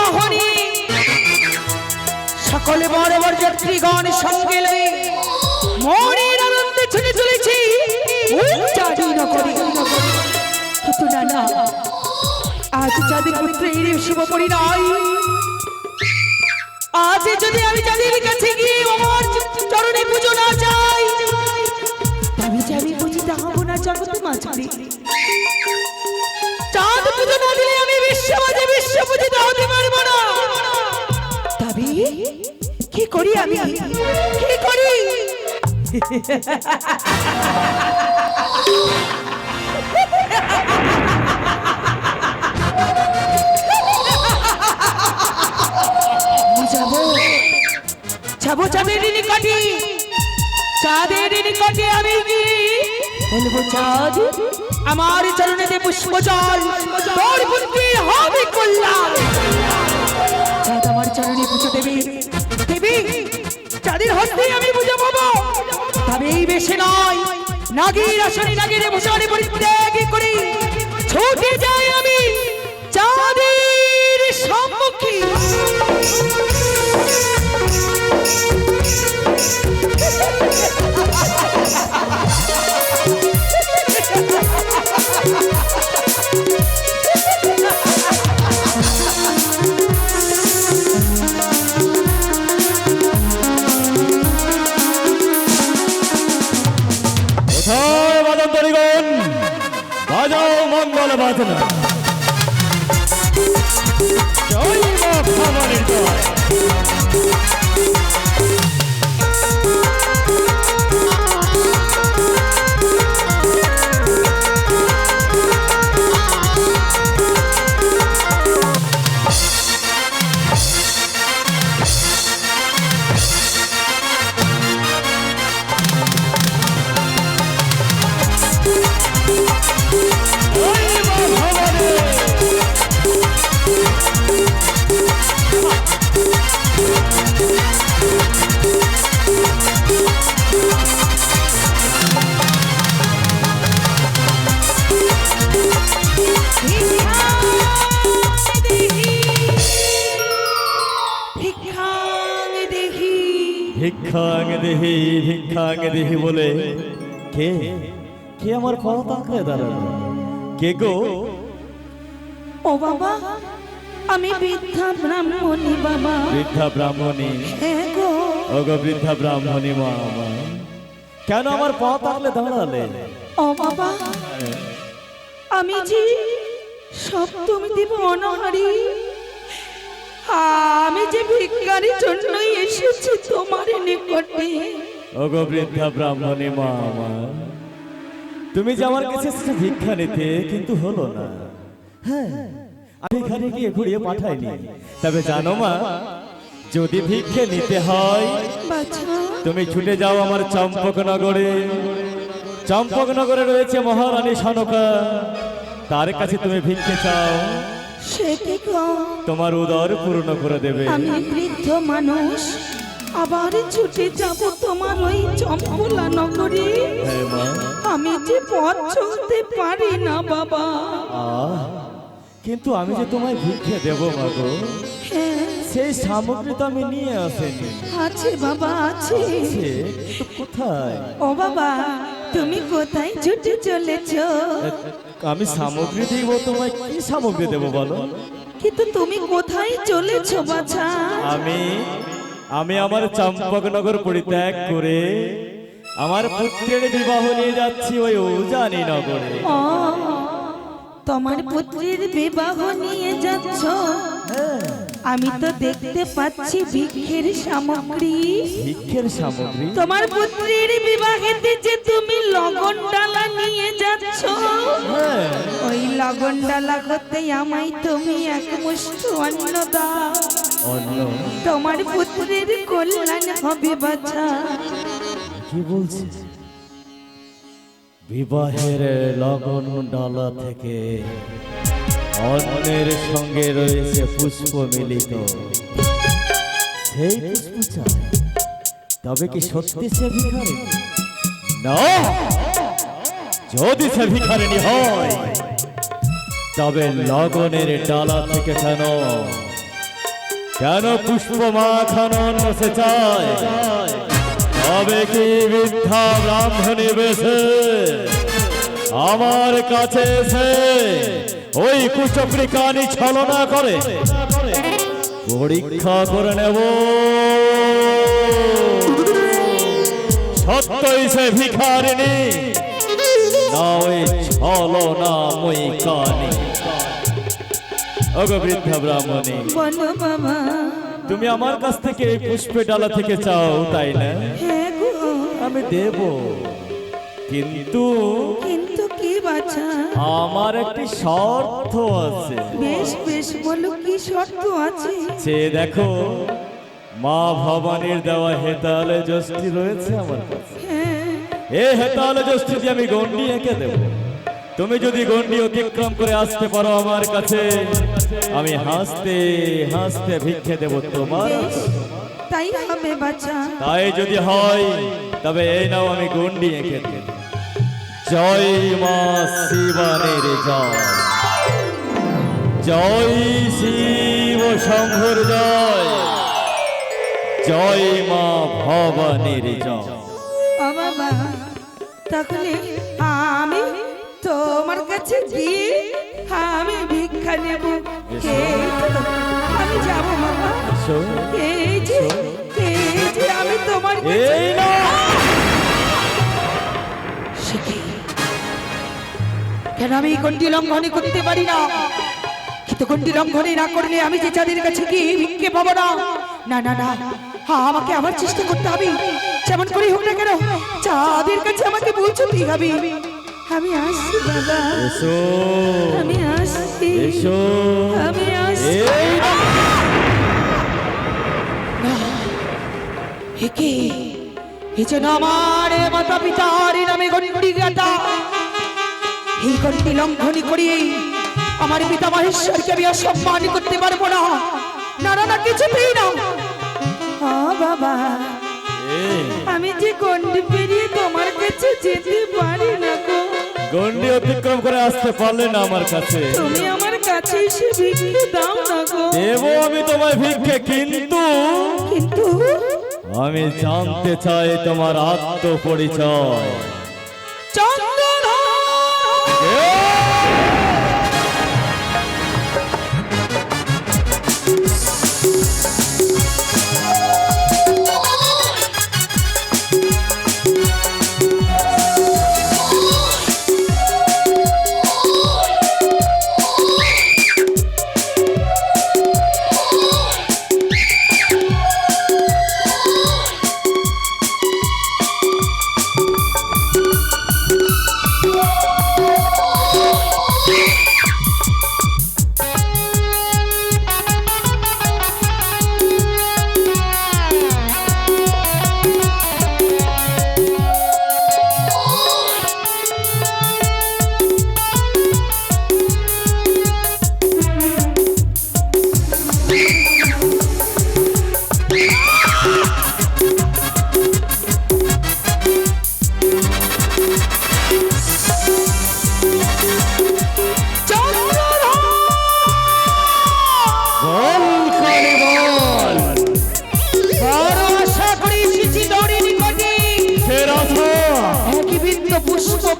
বিবাহ সকলে বড় বড় যাত্রীগণ সঙ্গে লয়ে মনের আনন্দে ছুটে চলেছি। উচ্চারি নগরী কিন্তু না শুভ পরিণয়, আজ যদি আমি যাদের কাছে গিয়ে আমার চরণে পুজো না চাই কি করি আমি? কি করি? যাব চাঁদের নিকটে। চাঁদের নিকটে আমি বলব, চাঁদ, আমার পুষ্প জল তোর বুদ্ধির হবে কল্যাণ। চরণে পুজো দেবে। দেবী? চাঁদের হস্তে আমি পুজো পাবো তবে এই বেশে নয়। নাগির আসনে নাগির ভূষণে পরিত্যাগ করি ছুটে যাই আমি চাঁদের সম্মুখী। কোথায় ভিক্ষাং দেহি ভিক্ষাং দেহি বলে কে? কে আমার কথা আঁকড়ে দাঁড়াল? কে গো? ও বাবা আমি বৃদ্ধা ব্রাহ্মণী বাবা। বৃদ্ধা ব্রাহ্মণী? হ্যাঁ গো? বৃদ্ধা ব্রাহ্মণী মা কেন আমার পথ আঁকলে দাঁড়ালে? ও বাবা আমি যে সপ্তমী দেব অনাহারি আমি যে ভিক্ষারির জন্যই এসেছি তোমার নিকটে। ওগো বৃদ্ধা ব্রাহ্মণী মা আমার, তুমি যে আমার কাছে ভিক্ষা নিতে, কিন্তু হলো না। হ্যাঁ আমি এখানে গিয়ে ঘুরিয়ে পাঠাইনি। তবে জানো মা, যদি ভিক্ষে নিতে হয়, তুমি ছুটে যাও আমার চম্পকনগরে চম্পকনগরে রয়েছে মহারানী সনকা। তার কাছে তুমি ভিক্ষে চাও? তোমার উদর পূর্ণ করে দেবে। আমি বৃদ্ধ মানুষ আবার ছুটে যাব তোমার ওই চম্পলা নগরে। হ্যাঁ আমি যে পথ চলতে পারি না বাবা। কিন্তু আমি যে তোমায় ভিক্ষে দেবো মা গো হ্যাঁ সেই সামগ্রী তো আমি নিয়ে আসেনি। আছে বাবা আছে। কোথায়? ও বাবা তুমি কোথায় ছুটে চলেছ? আমি সামগ্রী দিব তোমায় কি সামগ্রী দেবো বলো? কিন্তু তুমি কোথায় চলেছ বাছা? আমি আমি আমার চম্পকনগর পরিত্যাগ করে আমার পুত্রের বিবাহ নিয়ে যাচ্ছি ওই উজানি নগরে। ও, তোমার পুত্রের বিবাহ নিয়ে যাচ্ছ? আমি তো দেখতে পাচ্ছি ভিক্ষের সামগ্রী। ভিক্ষের সামগ্রী? তোমার পুত্রের বিবাহেতে যে তুমি লগন ডালা নিয়ে যাচ্ছ হ্যাঁ। ওই লগন ডালা করতে আমায় তুমি এক মুষ্ঠ অন্ন দাও। অন্য তোমার পুত্রের কল্যাণ হবে বাছা। কি বলছে? বিবাহের লগন ডালা থেকে অন্যের সঙ্গে রয়েছে পুষ্প মিলিত। সেই তবে কি সত্যি সে ভিখারি না যদি সে ভিখারিণী হয় তবে লগনের ডালা থেকে কেন? কেন পুষ্প মাখানো সে চায়? তবে কি বৃদ্ধা ব্রাহ্মণী বেশে আমার কাছে এসে ওই কুচক্রি কানি ছলনা করে। পরীক্ষা করে নেব। সত্যই সে ভিখারিণী। না ওই ছলনা মই কানি ওগো বৃদ্ধা ব্রাহ্মণী বলো বাবা তুমি আমার কাছ থেকে এই পুষ্পে ডালা থেকে চাও তাই না? হ্যাঁ গো। আমি দেব। কিন্তু বাছা। আমার একটি শর্ত আছে। বেশ বেশ বলো কি শর্ত আছে? সে দেখো মা ভবানীর দেওয়া হেতালে যষ্টি রয়েছে আমার কাছে। হ্যাঁ। এ হেতালে যষ্টি আমি গন্ডি এঁকে দেব। তুমি যদি গন্ডি অতিক্রম করে আসতে পারো আমার কাছে আমি হাসতে হাসতে ভিক্ষে দেব তোমার। তাই হবে বাছা। তাই যদি হয় তবে এই নাও আমি গন্ডি এঁকে দেব। জয় মা শিবানের জয়। জয় শিব শম্ভুর জয়। জয় মা ভবানীর জয়। বাবা তাহলে আমি তোমার কাছে গিয়ে আমি ভিক্ষা নেব। আমি যাব বাবা। এই যে এই যে আমি তোমার কাছে কেন আমি গন্ডি লঙ্ঘনে করতে পারি না? কিন্তু গন্ডি লঙ্ঘনে না করলে আমি যে চাঁদের কাছে কি ভিক্ষে পাবো না না না না হ্যাঁ আমাকে আবার চেষ্টা করতে হবে। যেমন করে হোক না কেন চাঁদের কাছে আমাকে পৌঁছতেই হবে? আমি আসছি বাবা। এসো। আমি আসছি। এসো। আমি আসছি। একে এই যে আমার মাতা পিতার নামে গন্ডি গাটা এই গন্ডি লঙ্ঘনী করিয়ে আমার পিতা মহেশ্বরকে আমি অসম্মান করতে পারব না। না না না কিছুতেই না। বাবা। আমি যে গন্ডি পেরিয়ে তোমার কাছে যেতে পারি না গো। গন্ডি অতিক্রম করে আসতে পারলে না আমার কাছে। তুমি আমার কাছে এসে ভিক্ষে দাও না গো। দেব আমি তোমায় ভিক্ষে কিন্তু কিন্তু আমি জানতে চাই তোমার আত্মপরিচয়।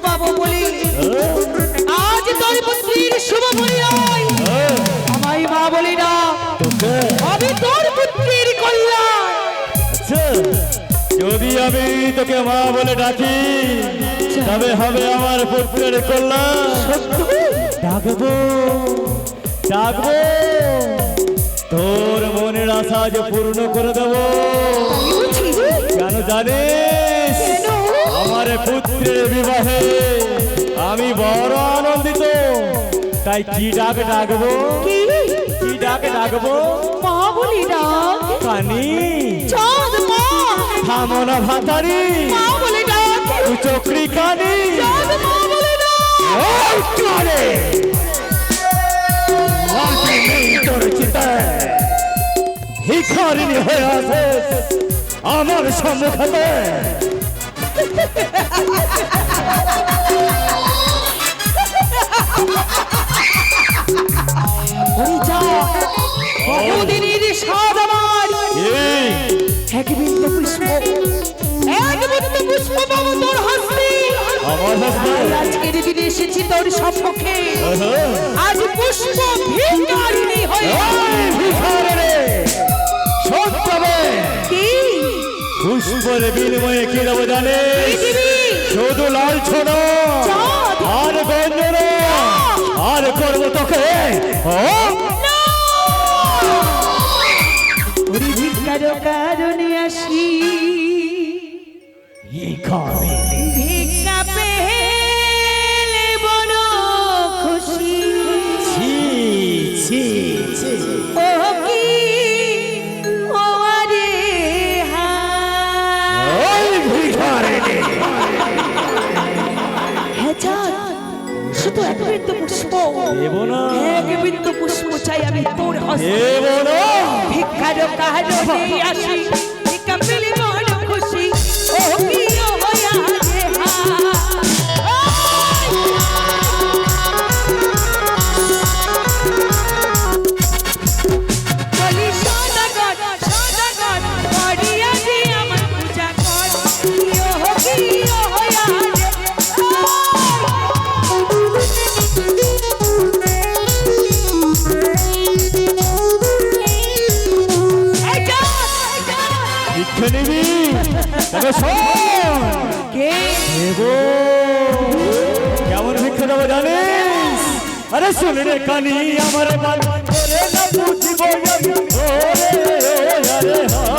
পাবো বলে। আজ তোর পুত্রীর শুভ পরিণয়। আমায় মা বলি না আমি তোর পুত্রীর কল্যাণ। আচ্ছা। যদি আমি তোকে মা বলে ডাকি তবে হবে আমার পুত্রের কল্যাণ। ডাকবো। ডাকবো। তোর মনের আশা যে পূর্ণ করে দেবো। কেন জানিস? আমার পুত্রের বিবাহে আমি বড় আনন্দিত। তাই কি ডাক ডাকবো? কি? ডাক ডাকবো? মা বলি না। কানি। চাঁদ মা। থামনা ভাতারি। মা বলি চক্রি কানি। চাঁদ মা বলি না। কানে লাঠি নেই তোর চিতায় ভিখারিণী হয়ে আছে আমার সম্মুখে। বহুদিনের স্বাদ আমার। এক বিন্দু পুষ্প। এক বিন্দু পুষ্প পাবো তোর হস্তে। আমার হস্তে? আজকের দিনে এসেছি তোর সম্মুখে আজ পুষ্প ভিকারিণী হয়ে। এই ভিখারিণী। কি? পুষ্পের বিনিময়ে কি দেবো পৃথিবী! শুধু লাল ছোড়। আর গঞ্জন আর করব তোকে। ভিক্ষার কারণে আসি। ভিক্ষার কারণে আসি। কে দেব কেমন ভিক্ষে দেবো জানিস আরে শুনলে কানি আমার মান করে না বুঝিব আমি ওরে ওরে হায়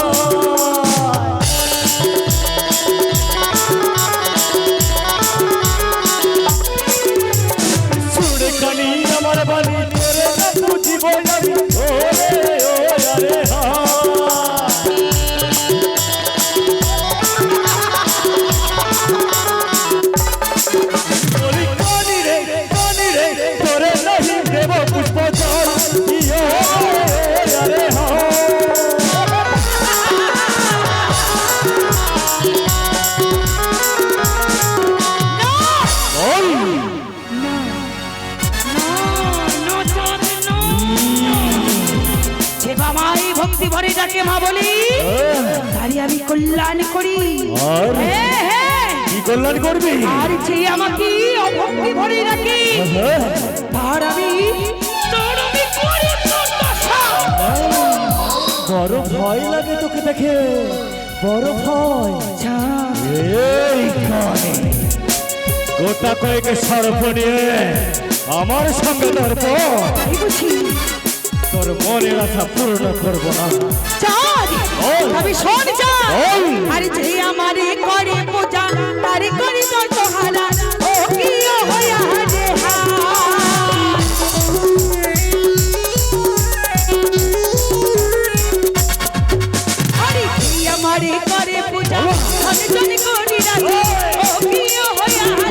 ডাকে মা বলি? তারই আমি কল্যাণ করি? হ্যাঁ, হ্যাঁ। কি কল্যাণ করবি? আর যে আমাকে অভক্তি ভরে ডাকে তার আমি। বড় ভয় লাগে তোকে দেখে। বড় ভয়। এই গোটা কয়েক সর্প নিয়ে আমার সঙ্গে তাই বুঝি। তোর মনের আশা পূর্ণ করব না চাঁদ। আমি শোন চাঁদ। আর যে আমারে করে পূজা তারে করে দশহারা ও কি হয়া রে আরে কি আমারে করে পূজা আমি জানি করি রাখি ও কি হয়া রে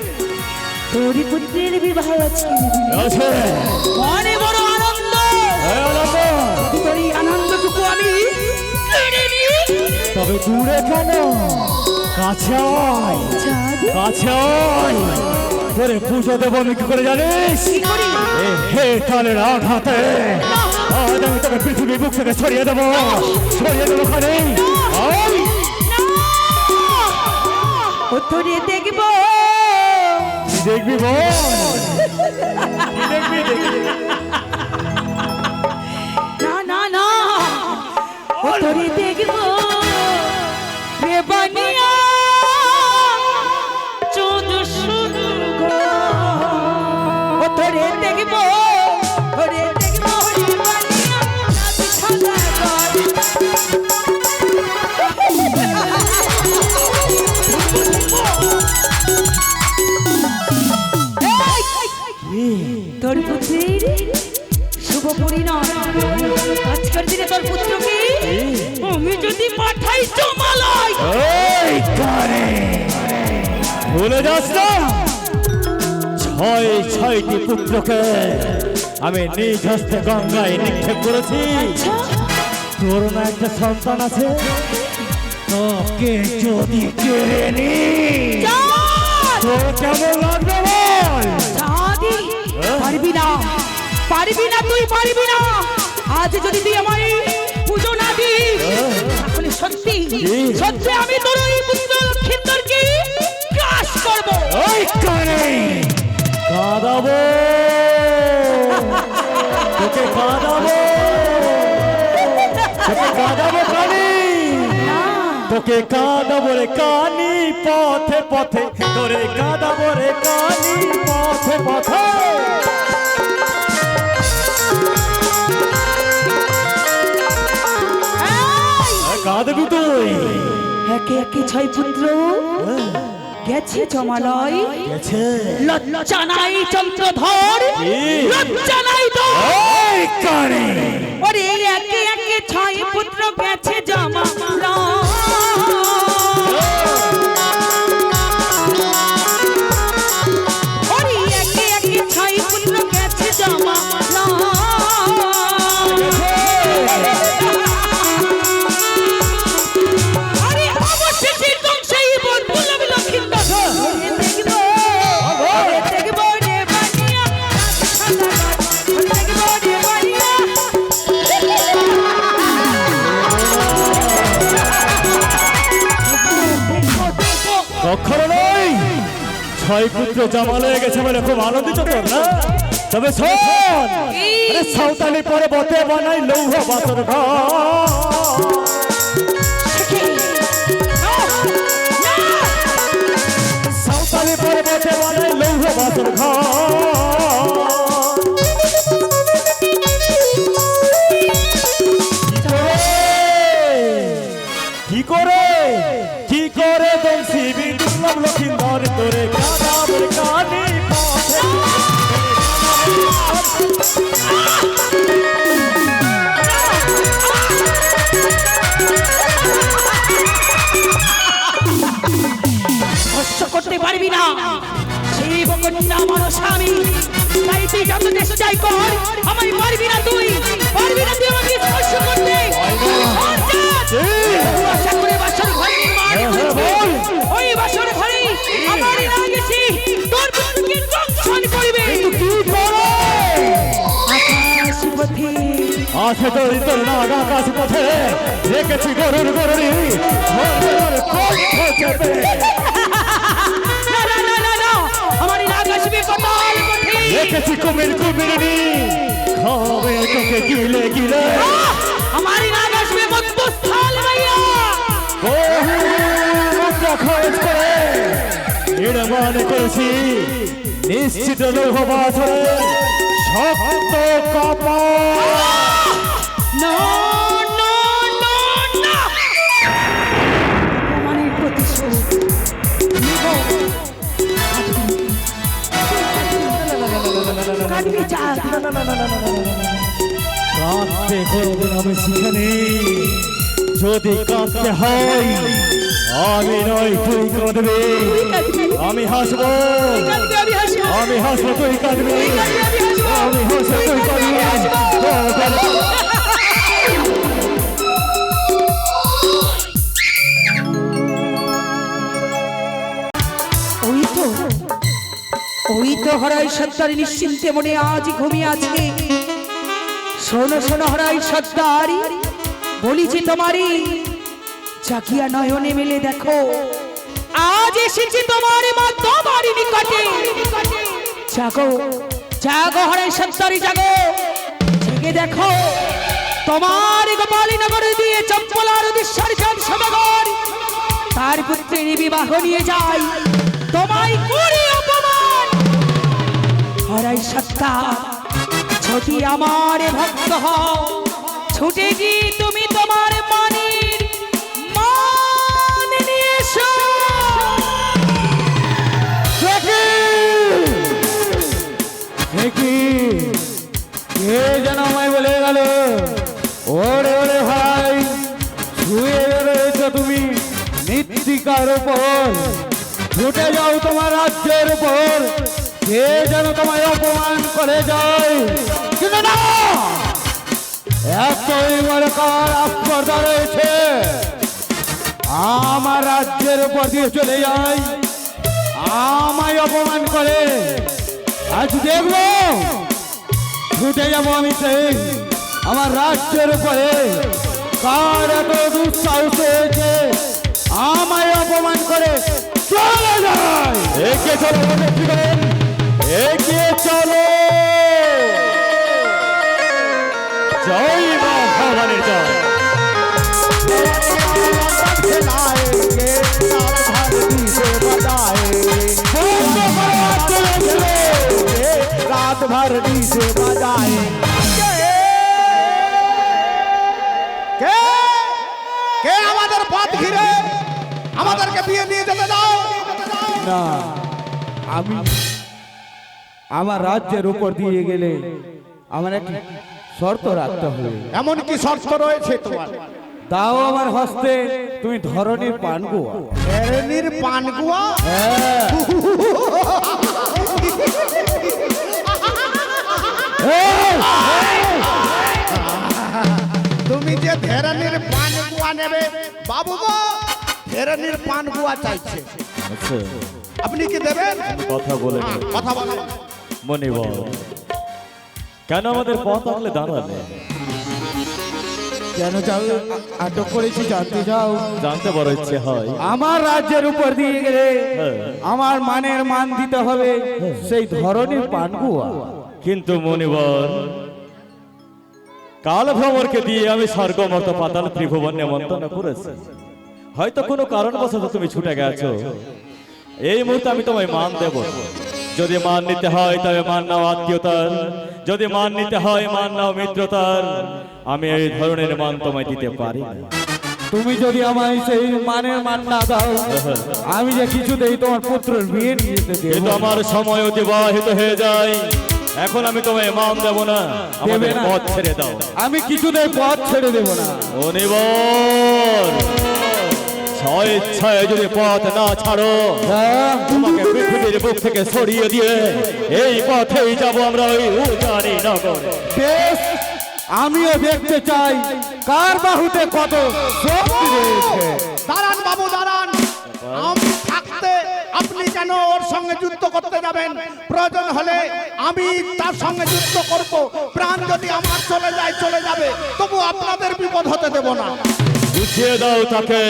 তোরই পুত্রের বিবাহ আছে। মনে বড় আনন্দ। তোর এই আনন্দটুকু আমি তবে দূরে কেন? কাছে কাছে তোরে পুজো দেবো আমি কি করে জানিস? হে কালের আঘাতে। আজ আমি তোকে পৃথিবী বুক থেকে ছড়িয়ে দেবো। ছড়িয়ে দেবো খানে আয়। ও তোরে দেখব। দেখবি না না না। দেখব। পুত্রকে আমি যদি পাঠাই জমালয় এই কানে ভুলে যাস না। ছয় ছয়টি পুত্রকে আমি নিজ হস্তে গঙ্গায় নিক্ষেপ করেছি। তোর না একটা সন্তান আছে। তোকে যদি কেড়ে নি তোর কেমন লাগবে বল? পারবি না। পারবি না তুই পারবি না। আজ যদি তুই আমার সত্যি সত্যি আমি তোর ওই পুত্র লক্ষিন্দরকে করব। ওই কানে। কাঁদাবো। তোকে কাঁদাবো। তোকে কাঁদাবো কানি তোকে কাঁদাবো রে কানি পথে পথে। তোরে কাঁদাবো রে কানি পথে পথে। কাঁদবি তুই একে একে ছয় পুত্র। গেছে জমালয় গেছে। লজ্জা নাই চন্দ্রধর? লজ্জা নাই তো। ওরে একে একে ছয় পুত্র গেছে জমালয় ছয় পুত্র জামাল হয়ে গেছে বলে খুব আনন্দিত তোর না? তবে শোন সাঁওতালি পরে বতে বানাই লৌহ বাসর ঘর। বাসর কি আমার স্বামী। তাই তুই যত চেষ্টাই কর আমায় পারবি না তুই। পারবি না তুই আমাকে স্পর্শ করতে। আশা করে বাসর ঘর নির্মাণ হ্যাঁ, হ্যাঁ, করবি। বল। ওই বাসর ঘরে আমার না গেছি তোর পুত্রকে দংশন করবে। আকাশ পথে আছে তোর তোর নাগ আকাশ পথে রেখেছি গরুর গরুরি চেপে। রেখেছি কুমির কুমিরিনি। খাবে তোকে গিলে গিলে! আমার নাগ আসবে মধ্যস্থল ভাইয়া। বহু মুদ্রা খরচ করে নির্মাণ করেছি। নিশ্চিত লৌহ বাসরে শক্ত কপাল। No, কাঁদবি যা। কাঁদতে কোনোদিন আমি সেখানে যদি কাঁদতে হয় আমি নয় তুই কাঁদবে আমি হাসবো আমি হাসবো। তুই কাঁদবে আমি হাসবো। তুই কাঁদবি হরাই সত্তার নিশ্চিন্তে মনে আজ ঘুমিয়ে আছে। শোনো শোনো হরাই সত্তার বলিছি তোমারই চাকিয়া নয়নে মেলে দেখো। আজ এসেছি তোমার মা তোমার নিকটে। জাগো জাগো হরাই সত্তারি জাগো। জেগে দেখো, তোমার গোপালী নগর দিয়ে চম্পলার চাঁদ সদাগর তার পুত্রের বিবাহ নিয়ে যায় সত্তা যদি আমার ভক্ত হও, ছুটে গিয়ে তুমি তোমার মানের মান বলে ছুটে যাও তোমার রাজ্যের উপর কে যেন তোমায় অপমান করে যায়। কিন্তু না এতই বড় কার আস্পর্ধা রয়েছে। আমার রাজ্যের উপর দিয়ে চলে যায় আমায় অপমান করে। আজ দেখব। ছুটে যাব আমি সেই আমার রাজ্যের উপরে। কার এত দুঃসাহস হয়েছে? আমায় অপমান করে চলে যায়। এগিয়ে চলো। এগিয়ে চলো জয় মা ভবানীর জয় रात भर डीजे बजाए কে কে আমাদের পথ ঘিরে আমাদেরকে বিয়ে নিয়ে যেতে দাও না আমি আমার রাজ্যের উপর দিয়ে গেলে আমার একটি শর্ত রাখতে হবে। এমন কি শর্ত রয়েছে তোমার? তাও আমার হস্তে তুমি ধরনের পান গোয়া ফেরেনির পানগুয়া? হ্যাঁ। তুমি যে ফেরানির পানগুয়া নেবে বাবু গো ফেরানির পানগুয়া চাইছে। আচ্ছা। আপনি কি দেবেন? কথা বলে কথা বলেন মনে বল কেন আমাদের পথ আগলে দাঁড়ালে? কেন যাও? আটক করেছি জানতে যাও জানতে বড় ইচ্ছে হয়। আমার রাজ্যের উপর দিয়ে গেলে হ্যাঁ। আমার মানের মান দিতে হবে সেই ধরনের পানগুয়া। কিন্তু মনিবর কাল ভ্রমরকে দিয়ে আমি স্বর্গমত পাতাল ত্রিভুবন নেমন্তন্ন করেছি। হয়তো কোনো কারণবশত তুমি ছুটে গেছো। এই মুহূর্তে আমি তোমায় মান দেব। যদি মান নিতে হয় তবে মান নাও আত্মীয়তার। যদি মান নিতে হয় মান নাও মিত্রতার। আমি এই ধরনের মান তোমায় দিতে পারি না। তুমি যদি আমায় সেই মানের মান না দাও আমি যে কিছুতেই তোমার পুত্রের বিয়ে নিয়ে কিন্তু আমার সময় অতিবাহিত হয়ে যায়। এখন আমি তোমায় মান দেব না আমাদের। পথ ছেড়ে দাও। আমি কিছুতেই পথ ছেড়ে দেব না। অনিবর! ছয় যদি পথ না ছাড়ো? তোমাকে পৃথিবীর বুক থেকে সরিয়ে দিয়ে এই পথেই যাব আমরা ওই উজানি নগর। বেশ আমিও দেখতে চাই কার বাহুতে কত শক্তি রয়েছে। দাঁড়ান বাবু দাঁড়ান। আমি থাকতে আপনি কেন ওর সঙ্গে যুদ্ধ করতে যাবেন। প্রয়োজন হলে আমি তার সঙ্গে যুদ্ধ করব। প্রাণ যদি আমার চলে যায় চলে যাবে। তবু আপনাদের বিপদ হতে দেব না। বুঝিয়ে দাও তাকে।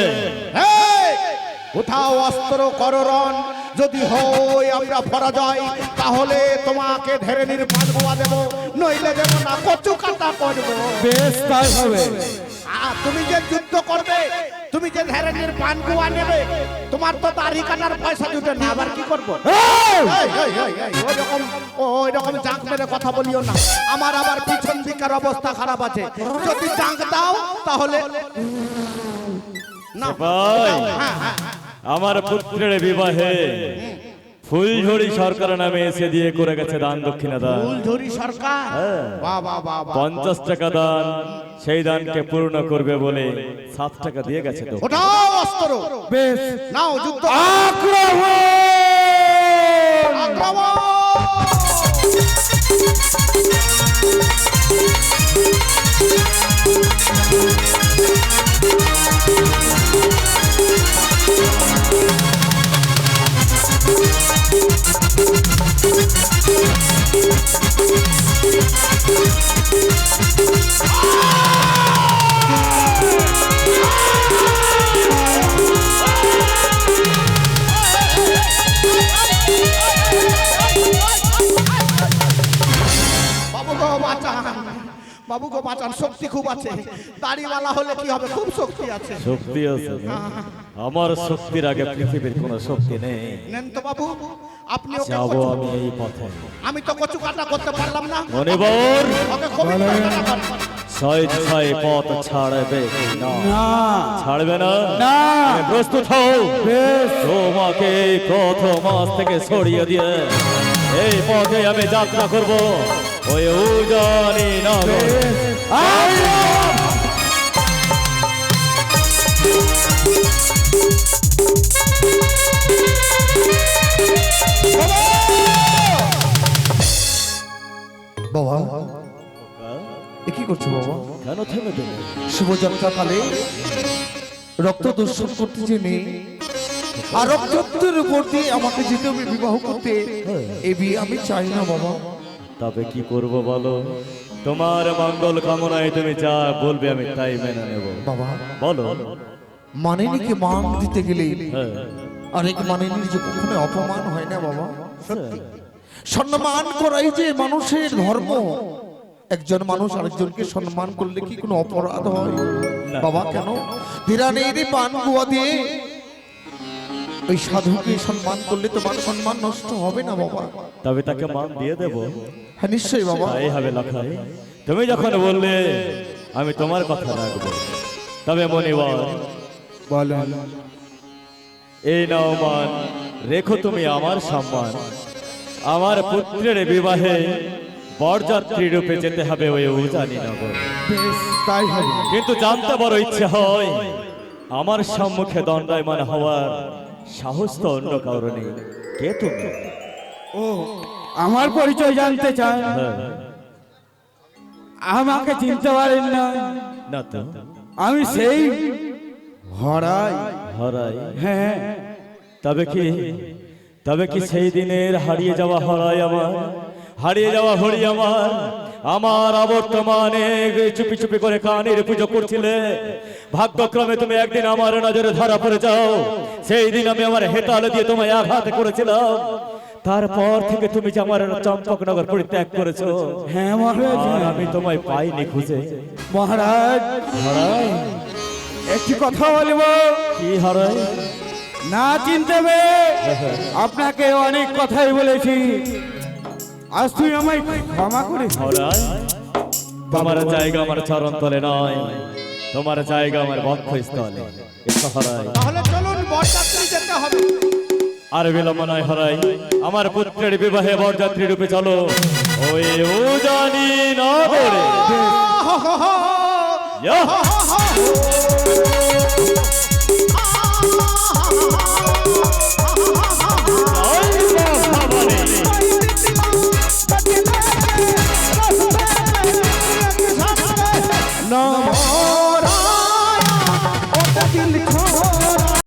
কোথাও অস্ত্র কররণ যদি হয় আমরা পরাজয় তাহলে তোমাকে ধরে নির্বাণ হওয়া দেব নইলে দেব না কচু কাটা করব। বেশ তাই হবে। আর তুমি যে যুদ্ধ করবে তুমি যে ধরে নির্বাণ গুয়া নেবে তোমার তো কাটার পয়সা জুটে না আবার কি করব? এই, এই, এই, এই, ওই রকম ওই রকম জাঁক মেরে কথা বলিও না। আমার আবার পিছন দিকের অবস্থা খারাপ আছে। যদি জাঁক দাও তাহলে আমার পুত্রের বিবাহে ফুলঝড়ি সরকার নামে এসে দিয়ে করে গেছে দান দক্ষিণা দান। ফুলঝুরি সরকার? হ্যাঁ। বাহ বাহ বাহ বাহ। পঞ্চাশ টাকা দান সেই দানকে পূর্ণ করবে বলে সাত টাকা দিয়ে গেছে তো ওটাও অস্ত্র। বেশ। নাও যুদ্ধ। আক্রমণ! আক্রমণ বাবু গো বাঁচান শক্তি খুব আছে। দাড়িওয়ালা হলে কি হবে? খুব শক্তি আছে। শক্তি আছে আমার শক্তির আগে পৃথিবীর কোনো শক্তি নেই। নেন তো বাবু আপনি ওকে যাব আমি এই পথে। আমি তো কচু কাটা করতে পারলাম না। মনিবর ওকে কবি। ছয় ছয় পথ ছাড়বে না। না। ছাড়বে না? না। প্রস্তুত হও। বেশ। তোমাকে কত মাস থেকে ছড়িয়ে দিয়ে এই পথে আমি যাত্রা করব। ওই উজানি না বাবা। এ কি করছ বাবা? কেন থেমে দিলে শুভযাত্রাকালে রক্ত দর্শন করতে জেনে আর রক্তের উপর দিয়ে আমাকে যেতে হবে বিবাহ করতে এ বিয়ে আমি চাই না বাবা। তবে কি করব বলো? তোমার মঙ্গল কামনায় তুমি যা বলবে আমি তাই মেনে নেব। বাবা বলো। মানে মানিনীকে মান দিতে গেলে? হ্যাঁ। আরেক মানিনীর যে কখনো অপমান হয় না বাবা? সম্মান করাই যে মানুষের ধর্ম। একজন মানুষ আরেকজনকে সম্মান করলে কি কোনো অপরাধ হয়? বাবা কেন? ধীরানের পান গুয়া দিয়ে ওই সাধুকে সম্মান করলে তোমার সম্মান নষ্ট হবে না বাবা। তবে তাকে মান দিয়ে দেব। হ্যাঁ নিশ্চয়ই বাবা। তাই হবে লখাই তুমি যখন বললে আমি তোমার কথা রাখব। তবে মনিবার বলেন এই নাও মান রেখো তুমি আমার সম্মান। আমার পুত্রের বিবাহে বরযাত্রী রূপে যেতে হবে ওই উজানি নগর। তাই কিন্তু জানতে বড় ইচ্ছে হয় আমার সম্মুখে দণ্ডায়মান হওয়ার সাহস তো অন্য কারও নেই কে তুমি? ও আমার পরিচয় জানতে চান হ্যাঁ, আমাকে চিনতে পারেন না। না। তো? আমি সেই হরাই হরাই হ্যাঁ। তবে কি তবে কি সেই দিনের হারিয়ে যাওয়া হরাই আমার? হারিয়ে যাওয়া হরি আমার? আমার অবর্তমানে চুপি চুপি করে কানের পুজো করছিলে। ভাগ্যক্রমে তুমি একদিন আমার নজরে ধরা পড়ে যাও। সেই দিন আমি আমার হেতালে দিয়ে তোমায় আঘাত করেছিলাম। তারপর থেকে তুমি যে আমার চম্পকনগর পরিত্যাগ করেছ হ্যাঁ মহারাজ। আমি তোমায় পাইনি খুঁজে। মহারাজ। একটি কথা বলব। কি হারাই? না চিনতে পেরে আপনাকে অনেক কথাই বলেছি। আজ তুমি আমায় ক্ষমা করে তোমার জায়গা আমার চরণ তলে নয় তোমার জায়গা আমার বক্ষস্থলে। তাহলে চলুন বরযাত্রী যেতে হবে। আর বিলম্ব নয় হারাই আমার পুত্রের বিবাহে বরযাত্রী রূপে চলো। ওই উজানি নগরে। ইয়া! জয়